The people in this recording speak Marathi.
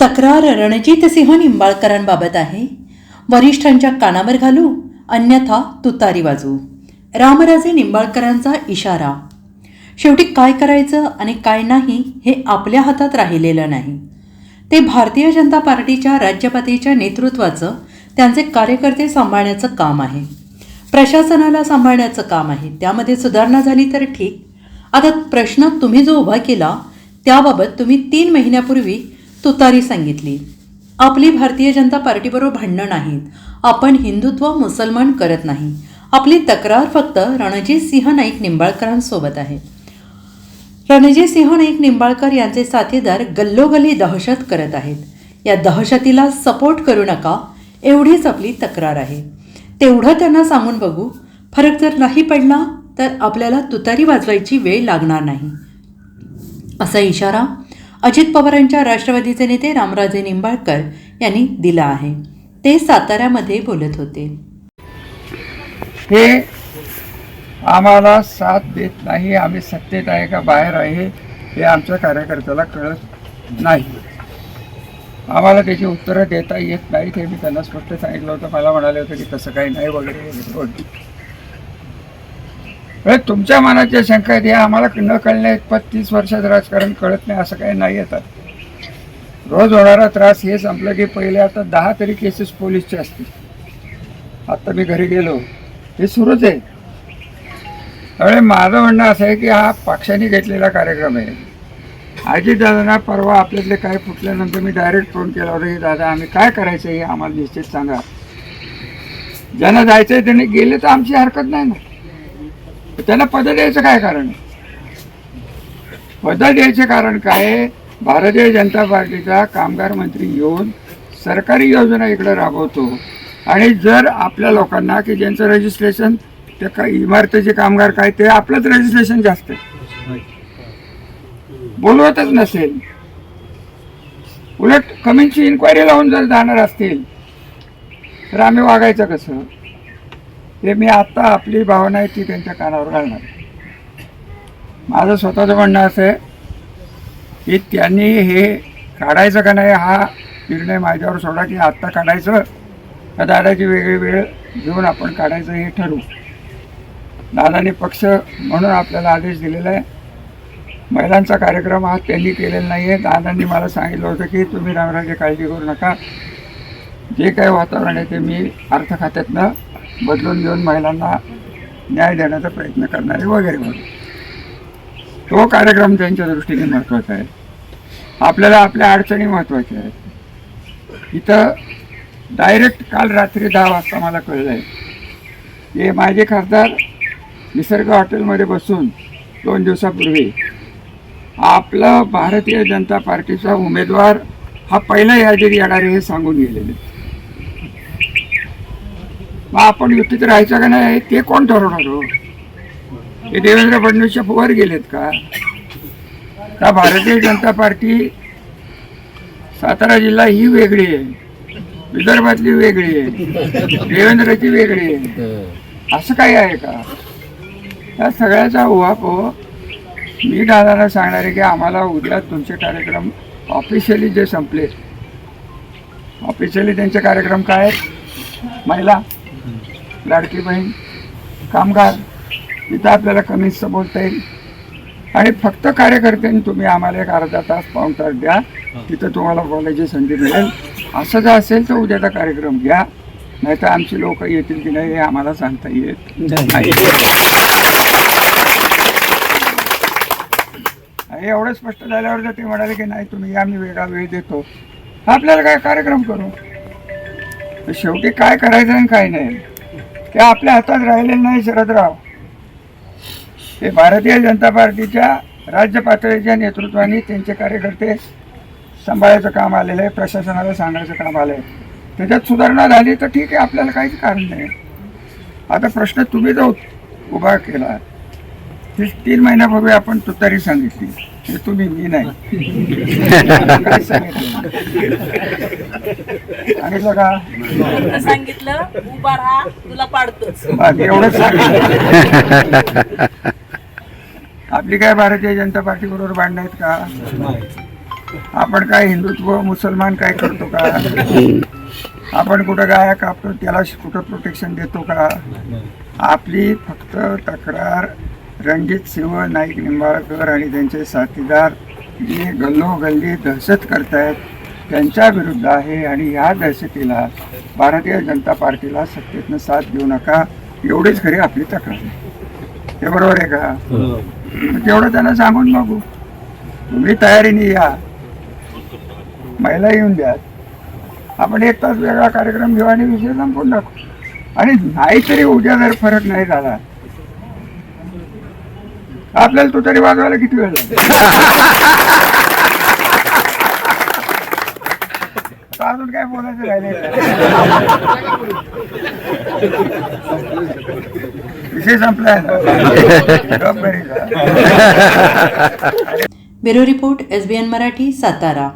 तक्रार रणजितसिंह निंबाळकरांबाबत आहे. वरिष्ठांच्या कानावर घालू अन्यथा तुतारी वाजू रामराजे निंबाळकरांचा इशारा. शेवटी काय करायचं आणि काय नाही हे आपल्या हातात राहिलेलं नाही. ते भारतीय जनता पार्टीच्या राज्यपातीच्या नेतृत्वाचं त्यांचे कार्यकर्ते सांभाळण्याचं काम आहे. प्रशासनाला सांभाळण्याचं काम आहे. त्यामध्ये सुधारणा झाली तर ठीक. आता प्रश्न तुम्ही जो उभा केला त्याबाबत तुम्ही तीन महिन्यापूर्वी तुतारी सांगितली. आपली भारतीय जनता पार्टीबरोबर भांडणं नाहीत. आपण हिंदुत्व मुसलमान करत नाही. आपली तक्रार फक्त रणजित सिंह नाईक निंबाळकरांसोबत आहे. रणजित सिंह नाईक निंबाळकर यांचे साथीदार गल्लोगल्ली दहशत करत आहेत. या दहशतीला सपोर्ट करू नका एवढीच आपली तक्रार आहे. तेवढं त्यांना सांगून बघू. फरक जर नाही पडला तर आपल्याला तुतारी वाजवायची वेळ लागणार नाही. असा इशारा अजित पवारांच्या राष्ट्रवादीचे नेते रामराजे निंबाळकर यांनी दिला आहे. ते साताऱ्यामध्ये बोलत होते. हे आम्हाला साथ देत नाही. आम्ही सत्तेत आहे का बाहेर आहे. हे आमच्या कार्यकर्त्याला कळत नाही. आम्हाला त्याची उत्तरं देता येत नाहीत हे मी त्यांना स्पष्ट सांगितलं होतं. मला म्हणाले होते की तसं काही नाही वगैरे. तुमच्या मनाच्या शंका आहेत हे आम्हाला न कळण्या इतपत तीस वर्षात राजकारण कळत नाही असं काही नाही येतात. रोज होणारा त्रास हे संपलं की पहिले आता दहा तरी केसेस पोलीसचे असतील. आत्ता मी घरी गेलो हे सुरूच आहे. त्यामुळे माझं म्हणणं असं आहे की हा पक्षाने घेतलेला कार्यक्रम आहे. अजितदादांना परवा आपल्यातले काय फुटल्यानंतर मी डायरेक्ट फोन केला होता की दादा आम्ही काय करायचं हे आम्हाला निश्चित सांगा. ज्यांना जायचं आहे त्यांनी गेले तर आमची हरकत नाही ना. त्यांना पद द्यायचं काय कारण? पद द्यायचं कारण काय? भारतीय जनता पार्टीचा कामगार मंत्री येऊन सरकारी योजना इकडे राबवतो. आणि जर आपल्या लोकांना की ज्यांचं रजिस्ट्रेशन ते काय इमारतीचे कामगार काय ते आपलंच रजिस्ट्रेशन जास्त बोलवतच नसेल. उलट कमीची इन्क्वायरी लावून जर जाणार असतील तर आम्ही वागायचं कसं? हे मी आत्ता आपली भावना आहे ती त्यांच्या कानावर घालणार माझं स्वतःचं म्हणणं असं आहे की त्यांनी हे काढायचं का नाही हा निर्णय माझ्यावर सोडा की आत्ता काढायचं का दादाची वेगळी वेळ घेऊन आपण काढायचं हे ठरवू. दादाने पक्ष म्हणून आपल्याला आदेश दिलेला आहे. महिलांचा कार्यक्रम हा त्यांनी केलेला नाही आहे दादांनी मला सांगितलं होतं की तुम्ही रामराजे काळजी करू नका. जे काही वातावरण आहे ते मी अर्थ खात्यातनं बदलून देऊन महिलांना न्याय देण्याचा प्रयत्न करणारे वगैरे वगैरे तो कार्यक्रम त्यांच्या दृष्टीने महत्त्वाचा आहे. आपल्याला आपल्या अडचणी महत्त्वाच्या आहेत. इथं डायरेक्ट काल रात्री दहा वाजता मला कळलं आहे. की माझे खासदार निसर्ग हॉटेलमध्ये बसून दोन दिवसापूर्वी आपला भारतीय जनता पार्टीचा उमेदवार हा पहिला यादीत येणार हे सांगून गेलेले. मग आपण युतीत राहायचं का नाही ते कोण ठरवणार हो? हे देवेंद्र फडणवीसच्या वर गेलेत का? का भारतीय जनता पार्टी सातारा जिल्हा ही वेगळी आहे विदर्भातली वेगळी आहे देवेंद्रची वेगळी आहे? असं काही आहे का? या सगळ्याचा उहापोह हो. मी दादाला सांगणार आहे की आम्हाला उद्या तुमचे कार्यक्रम ऑफिशियली जे संपले ऑफिशियली त्यांचे कार्यक्रम काय आहेत? महिला लाडकी बहीण कामगार तिथं आपल्याला कमीचं बोलता येईल. आणि फक्त कार्यकर्त्यांनी तुम्ही आम्हाला एक अर्धा तास पाऊण तास द्या. तिथं तुम्हाला बोलायची संधी मिळेल. असं जर असेल तर उद्याचा कार्यक्रम घ्या. नाहीतर आमची लोक येतील की नाही हे आम्हाला सांगता येत नाही. एवढं स्पष्ट झाल्यावर जर ते म्हणाले की नाही तुम्ही या मी वेगळा वेळ देतो. आपल्याला काय कार्यक्रम करू? शेवटी काय करायचं आणि काय नाही? ते आपल्या हातात राहिलेलं नाही शरदराव. ते भारतीय जनता पार्टीच्या राज्य पातळीच्या नेतृत्वाने त्यांचे कार्यकर्ते सांभाळायचं काम आलेलं आहे प्रशासनाला सांगायचं काम आलं आहे त्याच्यात सुधारणा झाली तर ठीक आहे आपल्याला काहीच कारण नाही. आता प्रश्न तुम्ही जो उभा केला ही तीन महिन्यापूर्वी आपण तुतारी सांगितली. हे तुम्ही मी नाही. सांगितलं का? तुला सांगितलं उभा राहा तुला पाडतोच. बाकी एवढंच सांगितलं. आपली काय भारतीय जनता पार्टी बरोबर भांडणं आहेत का? आपण काय हिंदुत्व मुसलमान काय करतो का? आपण कुठं गाया कापतो त्याला कुठं प्रोटेक्शन देतो का? आपली फक्त तक्रार रणजित सिंह नाईक निंबाळकर आणि त्यांचे साथीदार जे गल्लोगल्ली दहशत करतायत त्यांच्या विरुद्ध आहे आणि ह्या दहशतीला भारतीय जनता पार्टीला सत्तेतनं साथ देऊ नका एवढीच खरी आपली तक्रार आहे. ते बरोबर आहे का? मग तेवढं त्यांना सांगून बघू. तुम्ही तयारीने या. महिला येऊन द्या. आपण एक तास वेगळा कार्यक्रम घेऊ आणि विषय संपून टाकू. आणि नाहीतरी उद्या जर फरक नाही झाला आपल्याला तो तरी वाजवायला किती वेळ लागेल? अजून काय बोलायचं राहिले विषय संपलाय ना गप घरी जा. Bureau report S B N Marathi Satara.